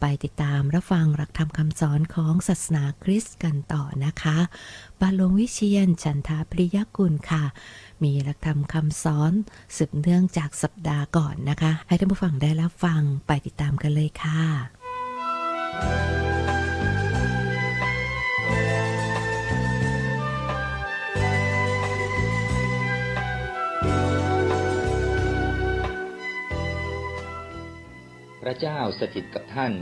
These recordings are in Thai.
ไปติดตามรับฟังหลักธรรมคำสอนของศาสนาคริสต์กันต่อนะคะบาลงวิเชียนฉันทาปริยกุลค่ะ มีหลักธรรมคำสอนสืบเนื่องจากสัปดาห์ก่อนนะคะ ให้ท่านผู้ฟังได้รับฟังไปติดตามกันเลยค่ะ ระเจ้าสถิตกับท่าน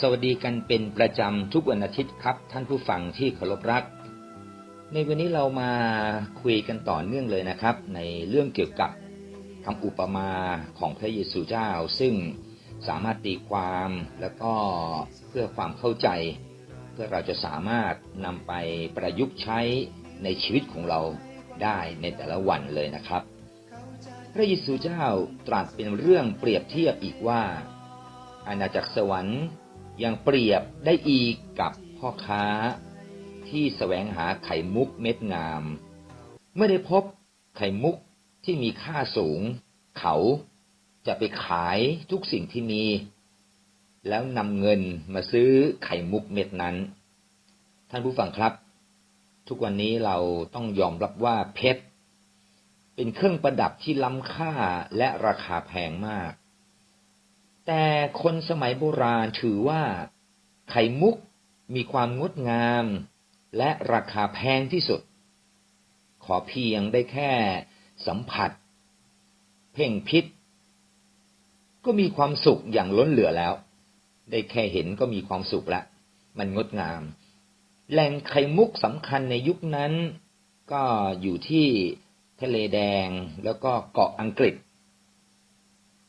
สวัสดีกันเป็นประจำทุกวันอาทิตย์ครับท่านผู้ฟังที่เคารพรัก ในวันนี้เรามาคุยกันต่อเนื่องเลยนะครับ ในเรื่องเกี่ยวกับคำอุปมาของพระเยซูเจ้า ซึ่งสามารถตีความแล้วก็เพื่อความเข้าใจ เพื่อเราจะสามารถนำไปประยุกต์ใช้ในชีวิตของเราได้ในแต่ละวันเลยนะครับ พระเยซูเจ้าตรัสเป็นเรื่องเปรียบเทียบอีกว่า อาณาจักรสวรรค์ยังเปรียบได้อีกกับพ่อค้า ที่แสวงหาไข่มุกเม็ดงาม เมื่อได้พบไข่มุกที่มีค่าสูง เขาจะไปขายทุกสิ่งที่มี แล้วนำเงินมาซื้อไข่มุกเม็ดนั้น ท่านผู้ฟังครับ ทุกวันนี้เราต้องยอมรับว่าเพชร เป็นเครื่องประดับที่ล้ำค่าและราคาแพงมาก แต่คนสมัยโบราณถือว่า ไข่มุกมีความงดงาม และราคาแพงที่สุด ขอเพียงได้แค่สัมผัส เพ่งพิษ ก็มีความสุขอย่างล้นเหลือแล้ว ได้แค่เห็นก็มีความสุขละ มันงดงาม แหล่งไข่มุกสำคัญในยุคนั้น ก็อยู่ที่ ทะเลแดง แล้วก็เกาะอังกฤษ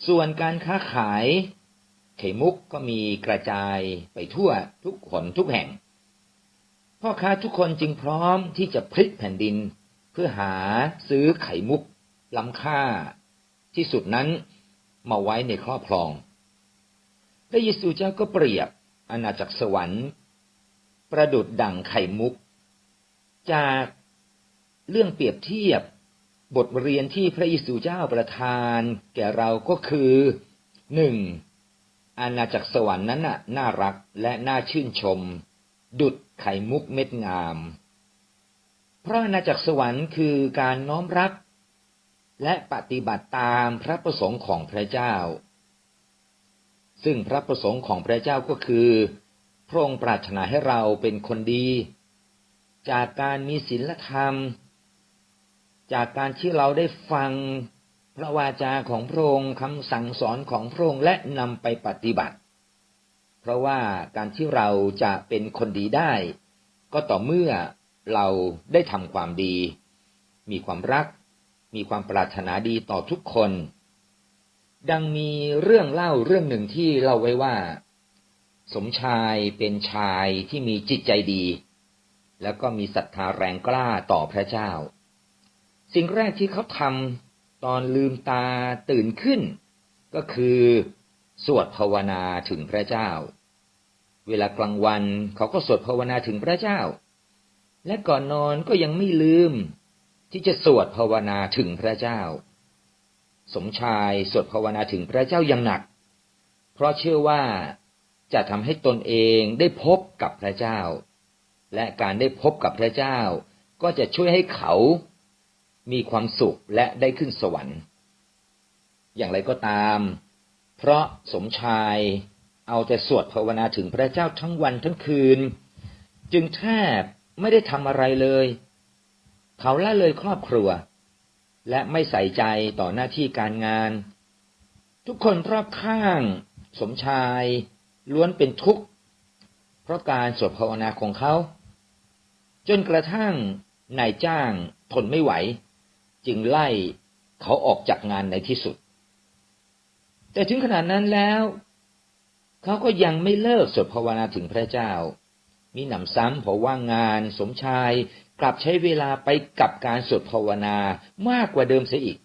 ส่วนการค้าขาย ไข่มุกก็มีกระจายไปทั่วทุกขนทุกแห่ง พ่อค้าทุกคนจึงพร้อมที่จะพลิกแผ่นดิน เพื่อหาซื้อไข่มุกล้ำค่า ที่สุดนั้นมาไว้ในครอบครอง พระเยซูเจ้าก็เปรียบอาณาจักรสวรรค์ ประดุดดั่งไข่มุก จากเรื่องเปรียบเทียบ บทเรียนที่พระเยซูเจ้าประทานแก่เราก็คือหนึ่งอาณาจักรสวรรค์นั้นน่ะน่ารักและน่าชื่นชม ดุดไข่มุกเม็ดงาม เพราะอาณาจักรสวรรค์คือการน้อมรับ และปฏิบัติตามพระประสงค์ของพระเจ้า ซึ่งพระประสงค์ของพระเจ้าก็คือพระองค์ปรารถนาให้เราเป็นคนดี จากการมีศีลธรรม จากการที่เราได้ฟังพระวาจาของพระองค์คำสั่งสอนของพระองค์และนำไปปฏิบัติ เพราะว่าการที่เราจะเป็นคนดีได้ ก็ต่อเมื่อเราได้ทำความดี มีความรัก มีความปรารถนาดีต่อทุกคน ดังมีเรื่องเล่าเรื่องหนึ่งที่เล่าไว้ว่า สมชายเป็นชายที่มีจิตใจดี แล้วก็มีศรัทธาแรงกล้าต่อพระเจ้า สิ่งแรกที่เขาทำตอนลืมตาตื่นขึ้น ก็คือสวดภาวนาถึงพระเจ้า เวลากลางวันเขาก็สวดภาวนาถึงพระเจ้า และก่อนนอนก็ยังไม่ลืม ที่จะสวดภาวนาถึงพระเจ้า สมชายสวดภาวนาถึงพระเจ้าอย่างหนัก เพราะเชื่อว่าจะทำให้ตนเองได้พบกับพระเจ้า และการได้พบกับพระเจ้า ก็จะช่วยให้เขา มีความสุขและได้ขึ้นสวรรค์ อย่างไรก็ตาม เพราะสมชายเอาแต่สวดภาวนาถึงพระเจ้าทั้งวันทั้งคืน จึงแทบไม่ได้ทำอะไรเลย เขาละเลยครอบครัว และไม่ใส่ใจต่อหน้าที่การงาน ทุกคนรอบข้าง สมชายล้วนเป็นทุกข์ เพราะการสวดภาวนาของเขา จนกระทั่งนายจ้างทนไม่ไหว จึงไล่เขาออกจากงานในที่สุด แต่ถึงขนาดนั้นแล้ว เขาก็ยังไม่เลิกสวดภาวนาถึงพระเจ้า มีหนำซ้ำเพราะว่างงานสมชายกลับใช้เวลาไปกับการสวดภาวนามากกว่าเดิมเสียอีก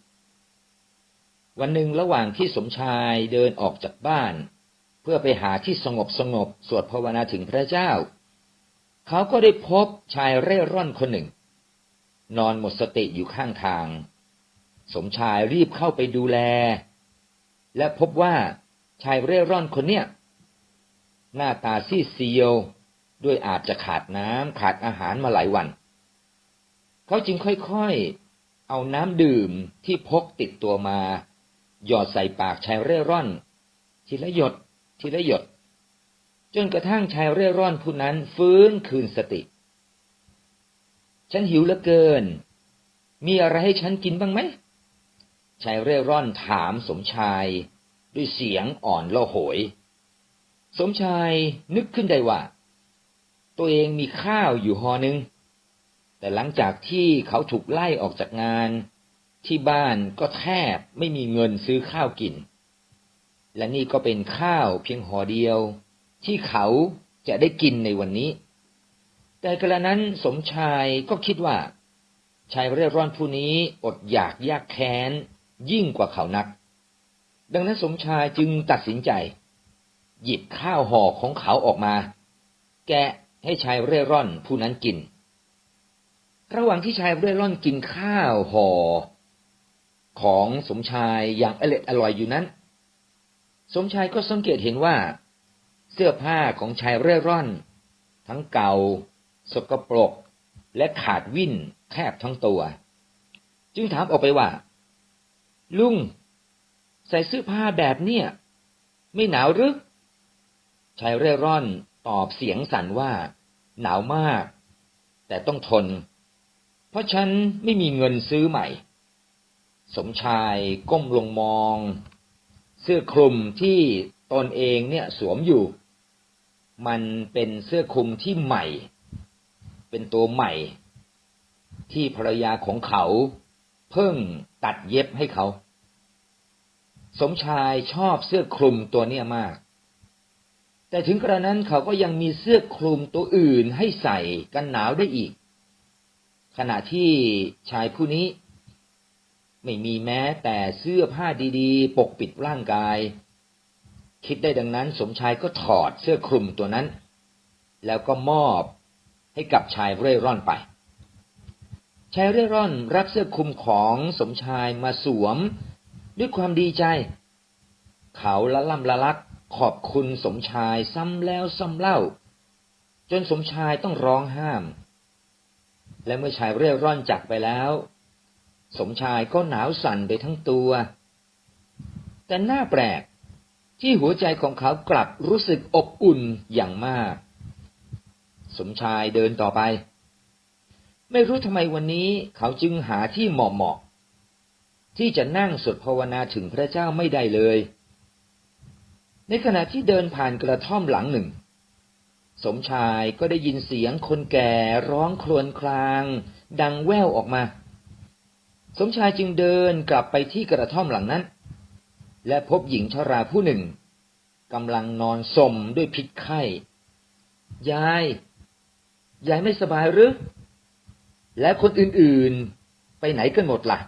วันหนึ่งระหว่างที่สมชายเดินออกจากบ้าน เพื่อไปหาที่สงบสงบสวดภาวนาถึงพระเจ้า เขาก็ได้พบชายเร่ร่อนคนหนึ่ง นอนหมดสติอยู่ข้างทาง สมชายรีบเข้าไปดูแล และพบว่าชายเร่ร่อนคนเนี้ยหน้าตาซีดเซียว ด้วยอาจจะขาดน้ำขาดอาหารมาหลายวัน เขาจึงค่อยๆ เอาน้ำดื่มที่พกติดตัวมา หยอดใส่ปากชายเร่ร่อน ทีละหยดทีละหยด จนกระทั่งชายเร่ร่อนผู้นั้นฟื้นคืนสติ ฉันหิวเหลือเกิน มีอะไรให้ฉันกินบ้างไหม ชายเร่ร่อนถามสมชาย ด้วยเสียงอ่อนละโหย สมชายนึกขึ้นได้ว่า ตัวเองมีข้าวอยู่หอหนึ่งแต่หลังจากที่เขาถูกไล่ออกจากงาน ที่บ้านก็แทบไม่มีเงินซื้อข้าวกิน และนี่ก็เป็นข้าวเพียงห่อเดียว ที่เขาจะได้กินในวันนี้ แต่กระนั้นสมชายก็คิดว่า ชายเร่ร่อนผู้นี้อดอยากยากแค้น ยิ่งกว่าเขานัก ดังนั้นสมชายจึงตัดสินใจ หยิบข้าวห่อของเขาออกมา แกะให้ชายเร่ร่อนผู้นั้นกิน ระหว่างที่ชายเร่ร่อนกินข้าวห่อของสมชายอย่างอร่อยอร่อยอยู่นั้น สมชายก็สังเกตเห็นว่า เสื้อผ้าของชายเร่ร่อน ทั้งเก่า สกปรก และขาดวิ่นแทบทั้งตัว จึงถามออกไปว่า ลุง ใส่เสื้อผ้าแบบเนี้ยไม่หนาวหรือชายเร่ร่อนตอบเสียงสั่นว่า หนาวมาก แต่ต้องทน เพราะฉันไม่มีเงินซื้อใหม่ สมชายก้มลงมอง เสื้อคลุมที่ตนเองเนี่ยสวมอยู่ มันเป็นเสื้อคลุมที่ใหม่ เป็นตัวใหม่ ที่ภรรยาของเขา เพิ่งตัดเย็บให้เขา สมชายชอบเสื้อคลุมตัวเนี้ยมาก แต่ถึงกระนั้นเขาก็ยังมีเสื้อคลุมตัวอื่นให้ใส่กันหนาวได้อีก ขณะที่ชายผู้นี้ ไม่มีแม้แต่เสื้อผ้าดีๆ ปกปิดร่างกาย คิดได้ดังนั้น สมชายก็ถอดเสื้อคลุมตัวนั้น แล้วก็มอบ ให้กับชายเร่ร่อนไป ชายเร่ร่อนรับเสื้อคลุมของสมชายมาสวม ด้วยความดีใจ เขาละล่ำละลักขอบคุณสมชายซ้ำแล้วซ้ำเล่า จนสมชายต้องร้องห้าม และเมื่อชายเร่ร่อนจากไปแล้ว สมชายก็หนาวสั่นไปทั้งตัว แต่น่าแปลกที่หัวใจของเขากลับรู้สึกอบอุ่นอย่างมาก สมชายเดินต่อไป ไม่รู้ทำไมวันนี้เขาจึงหาที่เหมาะๆที่จะนั่งสวดภาวนาถึงพระเจ้าไม่ได้เลย ในขณะที่เดินผ่านกระท่อมหลังหนึ่ง สมชายก็ได้ยินเสียงคนแก่ร้องครวญคราง ดังแว่วออกมา สมชายจึงเดินกลับไปที่กระท่อมหลังนั้น และพบหญิงชราผู้หนึ่งกำลังนอนสมด้วยพิษไข้ ยาย ยายไม่สบายหรือ และคนอื่นๆไปไหนกันหมดละ่ะ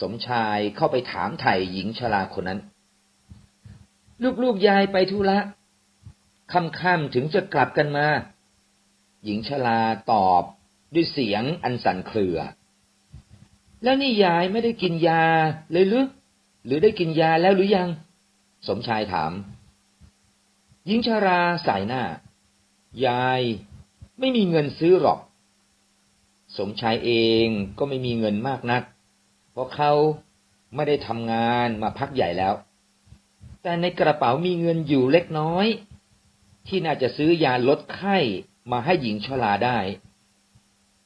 สมชายเข้าไปถามไถ่หญิงชราคนนั้น ลูกๆยายไปธุระค่ำๆถึงจะกลับกันมา หญิงชราตอบด้วยเสียงอันสั่นเครือ แล้วนี่ยายไม่ได้กินยาเลยหรือ หรือได้กินยาแล้วหรือยัง สมชายถาม หญิงชราสายหน้า ยาย ไม่มีเงินซื้อหรอก สมชายเองก็ไม่มีเงินมากนัก เพราะเขาไม่ได้ทำงานมาพักใหญ่แล้ว แต่ในกระเป๋ามีเงินอยู่เล็กน้อย ที่น่าจะซื้อยาลดไข้มาให้หญิงชราได้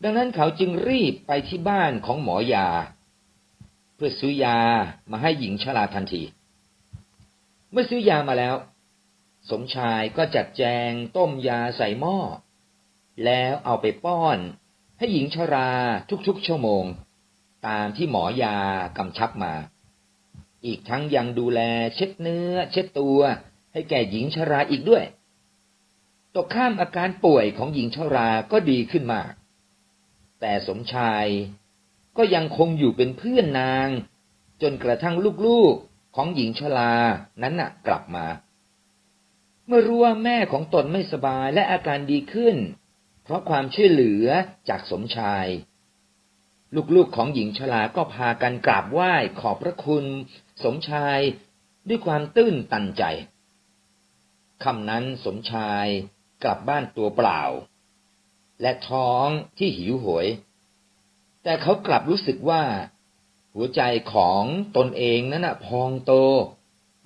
ดังนั้นเขาจึงรีบไปที่บ้านของหมอยา เพื่อซื้อยามาให้หญิงชราทันที เมื่อซื้อยามาแล้ว สมชายก็จัดแจงต้มยาใส่หม้อ แล้วเอาไปป้อน ให้หญิงชราทุกๆชั่วโมง ตามที่หมอยากำชับมา อีกทั้งยังดูแลเช็ดเนื้อ เช็ดตัว ให้แก่หญิงชราอีกด้วยตกข้ามอาการป่วยของหญิงชราก็ดีขึ้นมาก แต่สมชายก็ยังคงอยู่เป็นเพื่อนนาง จนกระทั่งลูกๆของหญิงชรานั้นน่ะกลับมา เมื่อรู้ว่าแม่ของตนไม่สบายและอาการดีขึ้น เพราะความช่วยเหลือจากสมชาย ลูกๆของหญิงชราก็พากันกราบไหว้ขอบพระคุณสมชายด้วยความตื้นตันใจคำนั้นสมชายกลับบ้านตัวเปล่า และท้องที่หิวโหยแต่เขากลับรู้สึกว่า หัวใจของตนเองนั้นนะพองโต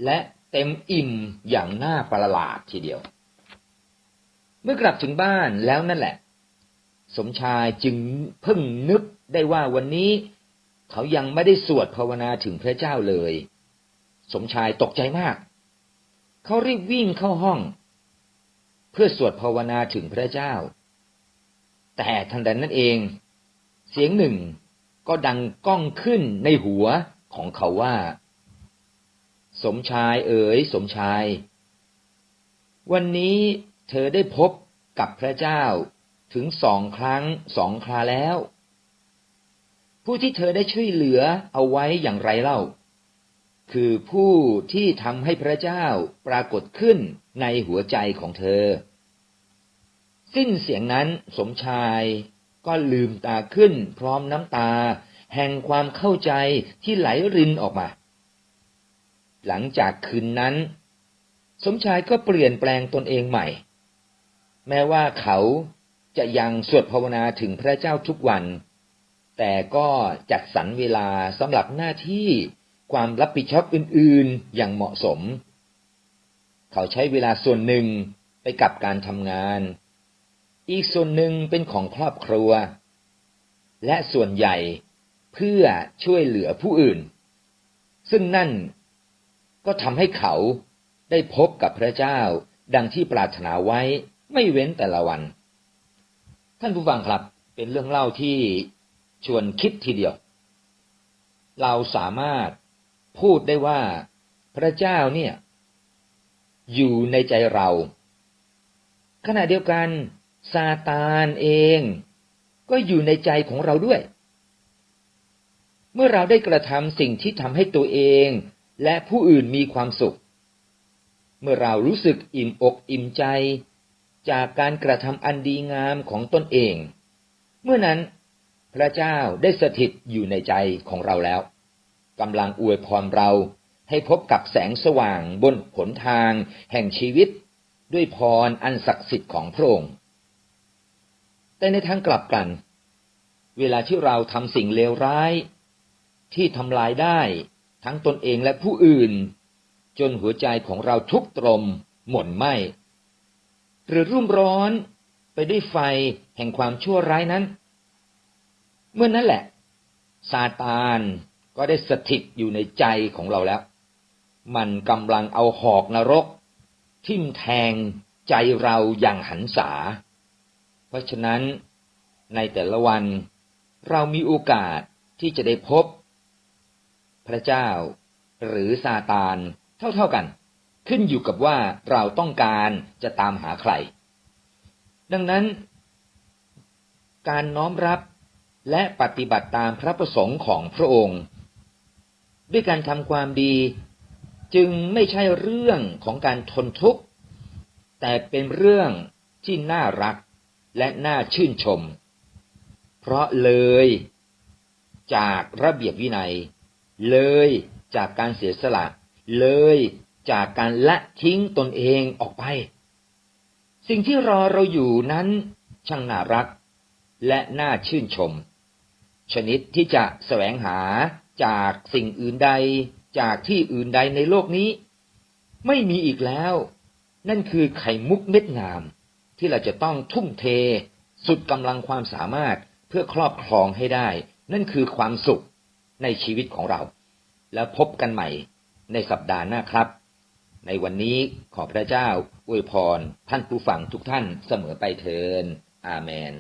และเต็มอิ่มอย่างน่าประหลาดทีเดียว เมื่อกลับถึงบ้านแล้วนั่นแหละ สมชายจึงเพิ่งนึกได้ว่าวันนี้เขายังไม่ได้สวดภาวนาถึงพระเจ้าเลย สมชายตกใจมาก เขารีบวิ่งเข้าห้อง เพื่อสวดภาวนาถึงพระเจ้า แต่ทันใดนั้นเอง เสียงหนึ่งก็ดังก้องขึ้นในหัวของเขาว่า สมชายเอ๋ยสมชาย วันนี้ เธอได้พบกับพระเจ้าถึงสองครั้งสองคราแล้ว ผู้ที่เธอได้ช่วยเหลือเอาไว้อย่างไรเล่า คือผู้ที่ทำให้พระเจ้าปรากฏขึ้นในหัวใจของเธอ สิ้นเสียงนั้นสมชายก็ลืมตาขึ้นพร้อมน้ำตา แห่งความเข้าใจที่ไหลรินออกมา หลังจากคืนนั้น สมชายก็เปลี่ยนแปลงตนเองใหม่ แม้ว่าเขาจะยังสวดภาวนาถึงพระเจ้าทุกวัน แต่ก็จัดสรรเวลาสำหรับหน้าที่ความรับผิดชอบอื่นๆอย่างเหมาะสม เขาใช้เวลาส่วนหนึ่งไปกับการทำงาน อีกส่วนหนึ่งเป็นของครอบครัว และส่วนใหญ่เพื่อช่วยเหลือผู้อื่น ซึ่งนั่นก็ทำให้เขาได้พบกับพระเจ้าดังที่ปรารถนาไว้ ไม่เว้นแต่ละวัน ท่านผู้ฟังครับ เป็นเรื่องเล่าที่ชวนคิดทีเดียว เราสามารถพูดได้ว่าพระเจ้าเนี่ย อยู่ในใจเรา ขณะเดียวกันซาตานเอง ก็อยู่ในใจของเราด้วย เมื่อเราได้กระทำสิ่งที่ทำให้ตัวเองและผู้อื่นมีความสุข เมื่อเรารู้สึกอิ่มอกอิ่มใจ จากการกระทำอันดีงามของตนเอง เมื่อนั้น พระเจ้าได้สถิตอยู่ในใจของเราแล้วกำลังอวยพรเราให้พบกับแสงสว่างบนหนทางแห่งชีวิต ด้วยพรอันศักดิ์สิทธิ์ของพระองค์ แต่ในทางกลับกัน เวลาที่เราทำสิ่งเลวร้าย ที่ทำลายได้ทั้งตนเองและผู้อื่น จนหัวใจของเราทุกตรมหม่นไหม หรือรุ่มร้อนไปด้วยไฟแห่งความชั่วร้ายนั้น เมื่อนั้นแหละ ซาตานก็ได้สถิตอยู่ในใจของเราแล้ว มันกำลังเอาหอกนรก ทิ่มแทงใจเราอย่างหันษา เพราะฉะนั้นในแต่ละวันเรามีโอกาสที่จะได้พบ พระเจ้าหรือซาตานเท่าๆกัน ขึ้นอยู่กับว่าเราต้องการจะตามหาใคร ดังนั้น การน้อมรับและปฏิบัติตามพระประสงค์ของพระองค์ ด้วยการทำความดีจึงไม่ใช่เรื่องของการทนทุกข์ แต่เป็นเรื่องที่น่ารักและน่าชื่นชม เพราะเลยจากระเบียบวินัย เลยจากการเสียสละ เลย จากการละทิ้งตนเองออกไป สิ่งที่รอเราอยู่นั้นช่างน่ารักและน่าชื่นชม ชนิดที่จะแสวงหาจากสิ่งอื่นใดจากที่อื่นใดในโลกนี้ ไม่มีอีกแล้ว นั่นคือไข่มุกเม็ดงาม ที่เราจะต้องทุ่มเท สุดกำลังความสามารถเพื่อครอบครองให้ได้ นั่นคือความสุขในชีวิตของเรา แล้วพบกันใหม่ในสัปดาห์หน้าครับ ในวันนี้ขอพระเจ้าอวยพรท่านผู้ฟังทุกท่านเสมอไปเทินอาเมน